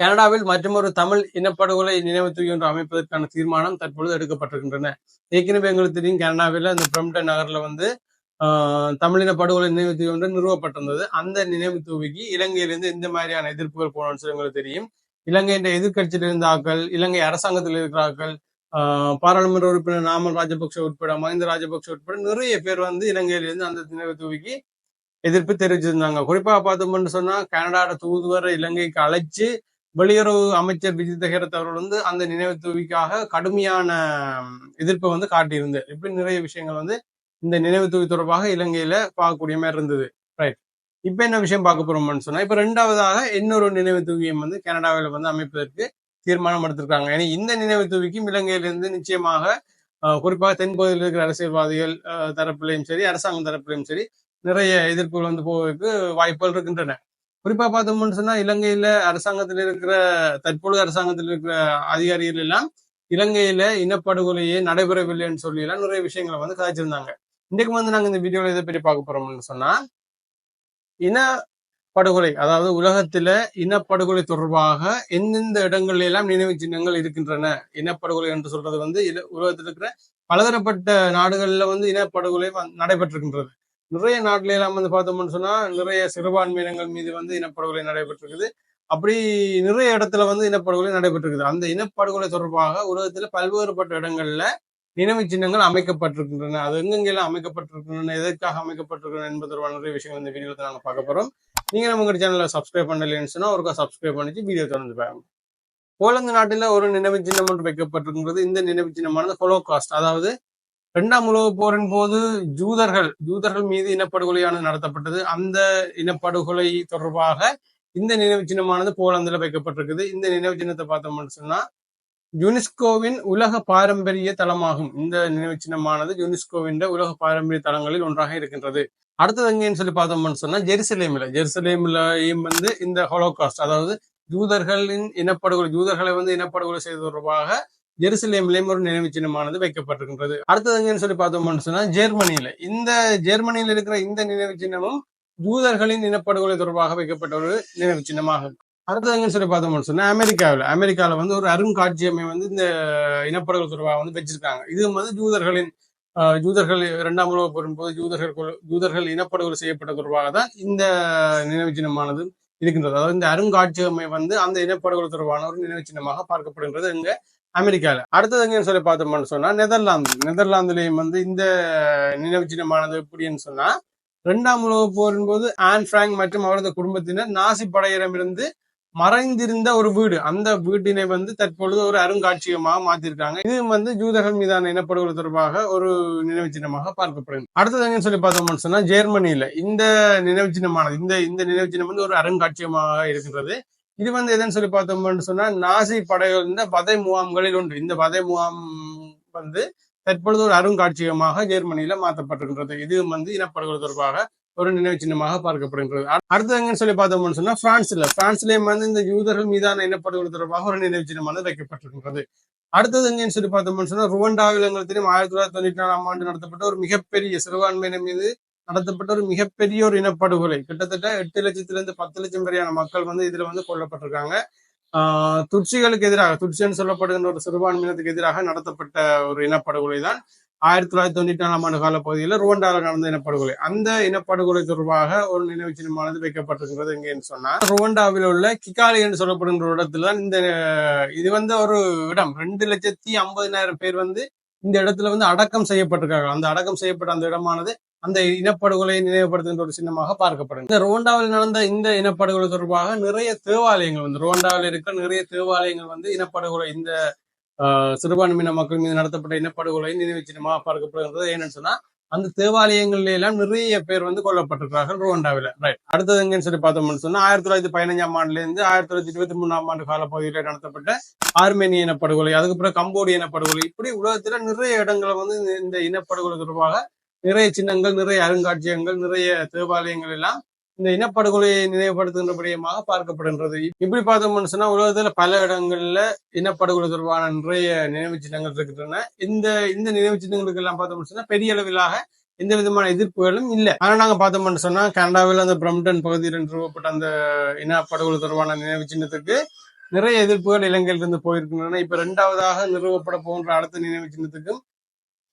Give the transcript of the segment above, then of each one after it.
கனடாவில் மற்றொரு தமிழ் இனப்படுகொலை நினைவு தூய் ஒன்று அமைப்பதற்கான தீர்மானம் தற்பொழுது எடுக்கப்பட்டிருக்கின்றன. ஏற்கனவே எங்களுக்கு தெரியும் கனடாவில் அந்த பிரம்டன் நகரில் வந்து ஆஹ், தமிழின படுகொலை நினைவு தூய் ஒன்று நிறுவப்பட்டிருந்தது. அந்த நினைவு தூவிக்கு இலங்கையிலிருந்து எந்த மாதிரியான எதிர்ப்புகள் போனோம்னு சொல்லி எங்களுக்கு தெரியும். இலங்கையின் எதிர்க்கட்சியில் இருந்த ஆக்கள் இலங்கை அரசாங்கத்தில் இருக்கிற ஆக்கள் ஆஹ், பாராளுமன்ற உறுப்பினர் நாமல் ராஜபக்ஷ உட்பட மஹிந்த ராஜபக்ஷ உட்பட நிறைய பேர் வந்து இலங்கையிலிருந்து அந்த நினைவு தூவிக்கு எதிர்ப்பு தெரிவிச்சிருந்தாங்க. குறிப்பாக பார்த்தோம்னு சொன்னா கனடாவோட தூதுவரை இலங்கைக்கு அழைச்சு வெளியுறவு அமைச்சர் விஜய் ஹேரத் அவர்கள் வந்து அந்த நினைவு தூவிக்காக கடுமையான எதிர்ப்பை வந்து காட்டியிருந்தது இப்படி நிறைய விஷயங்கள் வந்து இந்த நினைவு தூவி தொடர்பாக இலங்கையில பார்க்கக்கூடிய மாதிரி இருந்தது. ரைட் இப்ப என்ன விஷயம் பார்க்க போறோம்னு சொன்னா இப்ப ரெண்டாவதாக இன்னொரு நினைவு தூவியம் வந்து கனடாவில் வந்து அமைப்பதற்கு தீர்மானம் எடுத்திருக்காங்க. ஏன்னா இந்த நினைவு தூவிக்கும் இலங்கையிலிருந்து நிச்சயமாக குறிப்பாக தென்பகுதியில் இருக்கிற அரசியல்வாதிகள் அஹ், தரப்பிலையும் சரி அரசாங்கம் தரப்பிலையும் சரி நிறைய எதிர்ப்புகள் வந்து போவதற்கு வாய்ப்புகள் இருக்கின்றன. குறிப்பா பார்த்தோம்னு சொன்னா இலங்கையில அரசாங்கத்தில் இருக்கிற தற்பொழுது அரசாங்கத்தில் இருக்கிற அதிகாரிகள் எல்லாம் இலங்கையில இனப்படுகொலையே நடைபெறவில்லைன்னு சொல்லி எல்லாம் நிறைய விஷயங்களை வந்து கதைச்சிருந்தாங்க. இன்றைக்கு வந்து நாங்க இந்த வீடியோல இதை பற்றி பார்க்க போறோம்னு சொன்னா இன படுகொலை அதாவது உலகத்துல இனப்படுகொலை தொடர்பாக எந்தெந்த இடங்கள்ல எல்லாம் நினைவு சின்னங்கள் இருக்கின்றன? இனப்படுகொலை என்று சொல்றது வந்து இல- உலகத்தில் இருக்கிற பலதரப்பட்ட நாடுகள்ல வந்து இனப்படுகொலை நடைபெற்றிருக்கின்றது. நிறைய நாட்டில எல்லாம் வந்து பார்த்தோம்னு சொன்னா நிறைய சிறுபான்மையினங்கள் மீது வந்து இனப்படுகொலை நடைபெற்றிருக்குது. அப்படி நிறைய இடத்துல வந்து இனப்படுகொலை நடைபெற்றிருக்குது. அந்த இனப்படுகொலை தொடர்பாக உலகத்துல பல்வேறுபட்ட இடங்கள்ல நினைவு சின்னங்கள் அமைக்கப்பட்டிருக்கின்றன. அது எங்கெங்கெல்லாம் அமைக்கப்பட்டிருக்கின்றன எதற்காக அமைக்கப்பட்டிருக்கின்றன என்பது தொடர்பான நிறைய விஷயங்கள் இந்த வீடியோவில் நாங்கள் பார்க்க போறோம். நீங்க நம்ம சேனலை சப்ஸ்கிரைப் பண்ணலைன்னு சொன்னா ஒருக்கா சப்ஸ்கிரைப் பண்ணிச்சு வீடியோ தொடர்ந்து பாருங்க. போலந்து நாட்டில் ஒரு நினைவு சின்னம் ஒன்று வைக்கப்பட்டிருக்கிறது இந்த நினைவு சின்னமானது ஹொலோகாஸ்ட் அதாவது இரண்டாம் உலகப் போரின் போது ஜூதர்கள் ஜூதர்கள் மீது இனப்படுகொலையானது நடத்தப்பட்டது. அந்த இனப்படுகொலை தொடர்பாக இந்த நினைவு சின்னமானது போலந்தில் வைக்கப்பட்டிருக்குது. இந்த நினைவு சின்னத்தை பார்த்தோம்னு சொன்னா யுனெஸ்கோவின் உலக பாரம்பரிய தளமாகும் இந்த நினைவு சின்னமானது யுனெஸ்கோவின் உலக பாரம்பரிய தளங்களில் ஒன்றாக இருக்கின்றது. அடுத்தது எங்கேன்னு சொல்லி பார்த்தோம்னு சொன்னா ஜெருசலேமில். ஜெருசலேமிலையும் வந்து இந்த ஹோலோகாஸ்ட் அதாவது ஜூதர்களின் இனப்படுகொலை ஜூதர்களை வந்து இனப்படுகொலை செய்த தொடர்பாக ஜெருசலேம்லேயும் ஒரு நினைவு சின்னமானது வைக்கப்பட்டிருக்கின்றது. அடுத்தது எங்கன்னு சொல்லி பார்த்தோம்னு சொன்னா ஜெர்மனியில. இந்த ஜெர்மனியில் இருக்கிற இந்த நினைவு சின்னமும் ஜூதர்களின் இனப்படுகொலை தொடர்பாக வைக்கப்பட்ட ஒரு நினைவு சின்னமாகும் அடுத்தது எங்கன்னு சொல்லி பார்த்தோம்னு சொன்னா அமெரிக்காவில். அமெரிக்காவில் வந்து ஒரு அருங்காட்சியமை வந்து இந்த இனப்படுகொலை தொடர்பாக வந்து வச்சிருக்காங்க. இது வந்து ஜூதர்களின் ஆஹ், ஜூதர்கள் இரண்டாம் உலக போரின் போது ஜூதர்கள் ஜூதர்கள் இனப்படுகொலை செய்யப்பட்ட தொடர்பாக தான் இந்த நினைவு சின்னமானது இருக்கின்றது. அதாவது இந்த அருங்காட்சியமை வந்து அந்த இனப்படுகொலை தொடர்பான ஒரு நினைவு சின்னமாக பார்க்கப்படுகின்றது இங்க அமெரிக்கால. அடுத்தது எங்கன்னு சொல்லி பார்த்தோம்னு சொன்னா நெதர்லாந்து. நெதர்லாந்துலயும் வந்து இந்த நினைவு சின்னமானது எப்படின்னு சொன்னா இரண்டாம் உலக போரின் போது ஆன் பிராங்க் மற்றும் அவரது குடும்பத்தினர் நாசி படையிடமிருந்து மறைந்திருந்த ஒரு வீடு. அந்த வீட்டினை வந்து தற்பொழுது ஒரு அருங்காட்சியகமாக மாத்திருக்காங்க இது வந்து ஜூதகம் மீதான இனப்படுகொலை தொடர்பாக ஒரு நினைவு சின்னமாக பார்க்கப்படுகிறது. அடுத்தது எங்கன்னு சொல்லி பார்த்தோம்னு சொன்னா ஜெர்மனியில இந்த நினைவு சின்னமானது இந்த இந்த நினைவு சின்னம் வந்து ஒரு அருங்காட்சியகமாக இருக்கின்றது. இது வந்து எதுன்னு சொல்லி பார்த்தோம்னு சொன்னா நாசி படைகள் இந்த வதை முகாம்களில் ஒன்று. இந்த வதை முகாம் வந்து தற்பொழுது ஒரு அருங்காட்சியகமாக ஜெர்மனியில மாற்றப்பட்டிருக்கின்றது. இது வந்து இனப்படுகொலை தொடர்பாக ஒரு நினைவு சின்னமாக பார்க்கப்படுகின்றது. அடுத்து எங்கன்னு சொல்லி பார்த்தோம்னு சொன்னா பிரான்ஸ்ல பிரான்ஸ்லயும் வந்து இந்த யூதர்கள் மீதான இனப்படுகொலை தொடர்பாக ஒரு நினைவு சின்னமானது வைக்கப்பட்டிருக்கின்றது. அடுத்தது எங்கன்னு சொல்லி பார்த்தோம்னு சொன்னா ருவண்டாவில் எங்களுக்கு தெரியும் ஆயிரத்தி தொள்ளாயிரத்தி தொண்ணூற்றி நாலாம் ஆண்டு நடத்தப்பட்ட ஒரு மிகப்பெரிய சிறுபான்மையினர் மீது நடத்தப்பட்ட ஒரு மிகப்பெரிய ஒரு இனப்படுகொலை. கிட்டத்தட்ட எட்டு லட்சத்துல இருந்து பத்து லட்சம் வரையான மக்கள் வந்து இதுல வந்து கொல்லப்பட்டிருக்காங்க. ஆஹ் துட்சிகளுக்கு எதிராக துட்சின்னு சொல்லப்படுகின்ற ஒரு சிறுபான்மையினத்துக்கு எதிராக நடத்தப்பட்ட ஒரு இனப்படுகொலை தான் ஆயிரத்தி தொள்ளாயிரத்தி தொண்ணூற்றி நாலாம் ஆண்டு கால பகுதியில் ருவண்டாவில் நடந்த இனப்படுகொலை. அந்த இனப்படுகொலை தொடர்பாக ஒரு நினைவு சின்னமானது வைக்கப்பட்டிருக்கிறது எங்கேன்னு சொன்னா ருவண்டாவில் உள்ள கிகாலி என்று சொல்லப்படுகிற ஒரு இடத்துல தான் இந்த இது வந்து ஒரு இடம். ரெண்டு லட்சத்தி ஐம்பதினாயிரம் பேர் வந்து இந்த இடத்துல வந்து அடக்கம் செய்யப்பட்டிருக்காங்க அந்த அடக்கம் செய்யப்பட்ட அந்த இடமானது அந்த இனப்படுகொலையை நினைவுபடுத்துகின்ற ஒரு சின்னமாக பார்க்கப்படும் இந்த ருவண்டாவில் நடந்த இந்த இனப்படுகொலை தொடர்பாக நிறைய தேவாலயங்கள் வந்து ருவண்டாவில் இருக்கிற நிறைய தேவாலயங்கள் வந்து இனப்படுகொலை இந்த சிறுபான்மையின மக்கள் மீது நடத்தப்பட்ட இனப்படுகொலை நினைவு சின்னமாக பார்க்கப்படுகிறது ஏன்னு சொன்னா அந்த தேவாலயங்கள்ல எல்லாம் நிறைய பேர் வந்து கொல்லப்பட்டிருக்கிறார்கள் ருவண்டாவில். ரைட் அடுத்தது எங்கன்னு சொல்லி பார்த்தோம்னு சொன்னா ஆயிரத்தி தொள்ளாயிரத்தி பதினஞ்சாம் ஆண்டுல இருந்து ஆயிரத்தி தொள்ளாயிரத்தி இருபத்தி மூணாம் ஆண்டு கால பகுதியில் நடத்தப்பட்ட ஆர்மேனிய இனப்படுகொலை அதுக்கு பிறகு கம்போடிய இனப்படுகொலை இப்படி உலகத்துல நிறைய இடங்களை வந்து இந்த- இந்த இனப்படுகொலை தொடர்பாக நிறைய சின்னங்கள் நிறைய அருங்காட்சியகங்கள் நிறைய தேவாலயங்கள் எல்லாம் இந்த இனப்படுகொலையை நினைவுபடுத்துகின்றபடியமாக பார்க்கப்படுகின்றது. இப்படி பார்த்தோம்னு சொன்னா உலகத்துல பல இடங்கள்ல இனப்படுகொலை தொடர்பான நிறைய நினைவு சின்னங்கள் இருக்கின்றன. இந்த இந்த நினைவு சின்னங்களுக்கு எல்லாம் பார்த்தோம்னு சொன்னா பெரிய அளவிலாக எந்த விதமான எதிர்ப்புகளும் இல்லை. ஆனா நாங்க பார்த்தோம்னு சொன்னா கனடாவில் அந்த பிரம்டன் பகுதியில் நிறுவப்பட்ட அந்த இனப்படுகொலை தொடர்பான நினைவு சின்னத்துக்கு நிறைய எதிர்ப்புகள் இலங்கையிலிருந்து போயிருக்கின்றன. இப்ப ரெண்டாவதாக நிறுவப்பட போன்ற அடுத்த நினைவு சின்னத்துக்கும்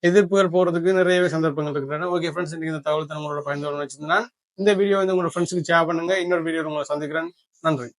எதிர்ப்புகள் போறதுக்கு நிறையவே சந்தர்ப்பங்கள் இருக்கின்றன. ஓகே ஃப்ரெண்ட்ஸ் இன்னைக்கு இந்த தகவல் தனங்களோட பயன்பாடு வச்சிருந்தேன் இந்த வீடியோ வந்து உங்களோட ஃப்ரெண்ட்ஸுக்கு ஷேர் பண்ணுங்க. இன்னொரு வீடியோ உங்களை சந்திக்கிறேன். நன்றி.